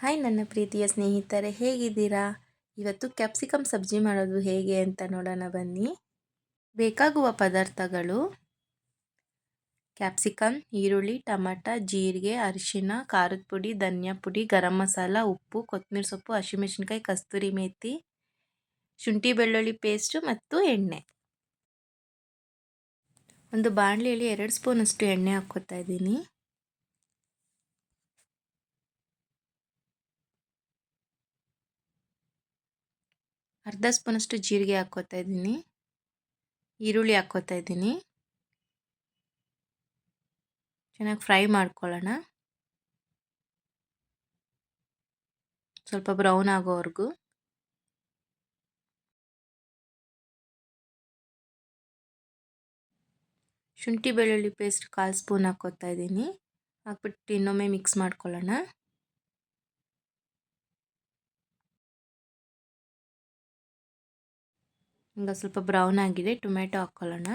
Hi ನನ್ನ ಪ್ರೀತಿಯ ಸ್ನೇಹಿತರೆ, ಹೇಗಿದ್ದೀರಾ? ಇವತ್ತು ಕ್ಯಾಪ್ಸಿಕಮ್ ಸಬ್ಜಿ ಮಾಡೋದು ಹೇಗೆ ಅಂತ ನೋಡೋಣ ಬನ್ನಿ. ಬೇಕಾಗುವ ಪದಾರ್ಥಗಳು ಕ್ಯಾಪ್ಸಿಕಮ್ ಈರುಳ್ಳಿ, ಟಮಾಟ, ಜೀರಿಗೆ, ಅರಿಶಿನ, ಖಾರದ ಪುಡಿ, ಧನಿಯಾ ಪುಡಿ, ಗರಂ ಮಸಾಲ, ಉಪ್ಪು ಕೊತ್ತಂಬರಿ ಸೊಪ್ಪು, ಹಸಿಮೆಣಸಿನ್ಕಾಯಿ, ಕಸ್ತೂರಿ ಮೇಥಿ, ಶುಂಠಿ ಬೆಳ್ಳುಳ್ಳಿ ಪೇಸ್ಟು ಮತ್ತು ಎಣ್ಣೆ. ಒಂದು ಬಾಣಲೆಯಲ್ಲಿ ಎರಡು ಸ್ಪೂನಷ್ಟು ಎಣ್ಣೆ ಹಾಕ್ಕೋತಾ ಇದ್ದೀನಿ. ಅರ್ಧ ಸ್ಪೂನಷ್ಟು ಜೀರಿಗೆ ಹಾಕ್ಕೋತಾ ಇದ್ದೀನಿ. ಈರುಳ್ಳಿ ಹಾಕ್ಕೋತಾ ಇದ್ದೀನಿ. ಚೆನ್ನಾಗಿ ಫ್ರೈ ಮಾಡ್ಕೊಳ್ಳೋಣ. ಸ್ವಲ್ಪ ಬ್ರೌನ್ ಆಗೋವರೆಗೂ. ಶುಂಠಿ ಬೆಳ್ಳುಳ್ಳಿ ಪೇಸ್ಟ್ ಕಾಲು ಸ್ಪೂನ್ ಹಾಕ್ಕೋತಾ ಇದ್ದೀನಿ. ಹಾಕ್ಬಿಟ್ಟು ಇನ್ನೊಮ್ಮೆ ಮಿಕ್ಸ್ ಮಾಡ್ಕೊಳ್ಳೋಣ. ಈಗ ಸ್ವಲ್ಪ ಬ್ರೌನ್ ಆಗಿದೆ ಟೊಮೆಟೊ ಹಾಕ್ಕೊಳ್ಳೋಣ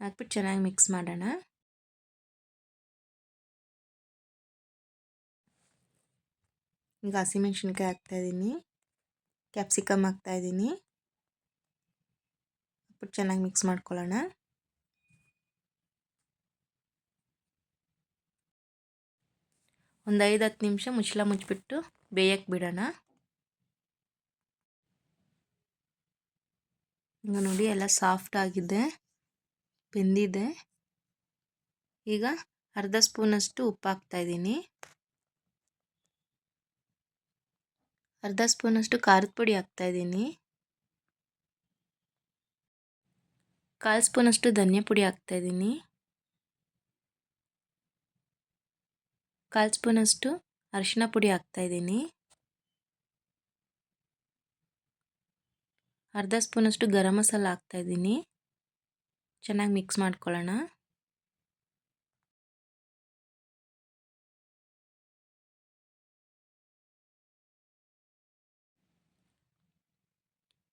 ಹಾಕ್ಬಿಟ್ಟು ಚೆನ್ನಾಗಿ ಮಿಕ್ಸ್ ಮಾಡೋಣ. ಈಗ ಹಸಿಮೆಣ್ಸಿನ್ಕಾಯಿ ಹಾಕ್ತಾಯಿದ್ದೀನಿ ಕ್ಯಾಪ್ಸಿಕಮ್ ಹಾಕ್ತಾಯಿದ್ದೀನಿ ಹಾಕ್ಬಿಟ್ಟು ಚೆನ್ನಾಗಿ ಮಿಕ್ಸ್ ಮಾಡ್ಕೊಳ್ಳೋಣ. ಒಂದು ಐದು ಹತ್ತು ನಿಮಿಷ ಮುಚ್ಚಳ ಮುಚ್ಚಿಬಿಟ್ಟು ಬೇಯಕ್ಕೆ ಬಿಡೋಣ. ನೋಡಿ ಎಲ್ಲ ಸಾಫ್ಟ್ ಆಗಿದೆ, ಬೆಂದಿದೆ. ಈಗ ಅರ್ಧ ಸ್ಪೂನಷ್ಟು ಉಪ್ಪು ಹಾಕ್ತಾಯಿದ್ದೀನಿ ಅರ್ಧ ಸ್ಪೂನಷ್ಟು ಖಾರದ ಪುಡಿ ಹಾಕ್ತಾಯಿದ್ದೀನಿ ಕಾಲು ಸ್ಪೂನಷ್ಟು ಧನಿಯಾ ಪುಡಿ ಹಾಕ್ತಾಯಿದ್ದೀನಿ ಕಾಲು ಸ್ಪೂನಷ್ಟು ಅರಿಶಿನ ಪುಡಿ ಹಾಕ್ತಾಯಿದ್ದೀನಿ ಅರ್ಧ ಸ್ಪೂನಷ್ಟು ಗರಂ ಮಸಾಲ ಹಾಕ್ತಾಯಿದ್ದೀನಿ. ಚೆನ್ನಾಗಿ ಮಿಕ್ಸ್ ಮಾಡ್ಕೊಳ್ಳೋಣ.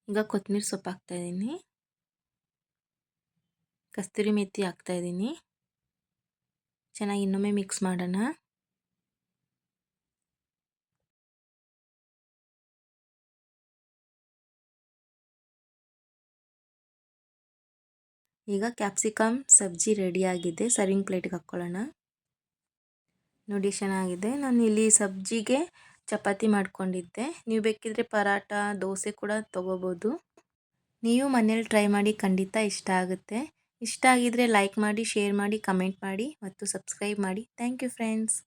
ಈಗ ಕೊತ್ತಂಬರಿ ಸೊಪ್ಪು ಹಾಕ್ತಾಯಿದ್ದೀನಿ. ಕಸ್ತೂರಿ ಮೆಥಿ ಹಾಕ್ತಾಯಿದ್ದೀನಿ. ಚೆನ್ನಾಗಿ ಇನ್ನೊಮ್ಮೆ ಮಿಕ್ಸ್ ಮಾಡೋಣ. ಈಗ ಕ್ಯಾಪ್ಸಿಕಮ್ ಸಬ್ಜಿ ರೆಡಿಯಾಗಿದೆ ಸರ್ವಿಂಗ್ ಪ್ಲೇಟಿಗೆ ಹಾಕ್ಕೊಳ್ಳೋಣ ನೋಡಿ, ಚೆನ್ನಾಗಿದೆ. ನಾನು ಇಲ್ಲಿ ಸಬ್ಜಿಗೆ ಚಪಾತಿ ಮಾಡ್ಕೊಂಡಿದ್ದೆ. ನೀವು ಬೇಕಿದ್ರೆ ಪರಾಟ ದೋಸೆ ಕೂಡ ತೊಗೋಬೋದು. ನೀವು ಮನೇಲಿ ಟ್ರೈ ಮಾಡಿ ಖಂಡಿತ ಇಷ್ಟ ಆಗುತ್ತೆ. ಇಷ್ಟ ಆಗಿದ್ರೆ ಲೈಕ್ ಮಾಡಿ ಶೇರ್ ಮಾಡಿ ಕಮೆಂಟ್ ಮಾಡಿ, ಮತ್ತು ಸಬ್ಸ್ಕ್ರೈಬ್ ಮಾಡಿ. Thank you friends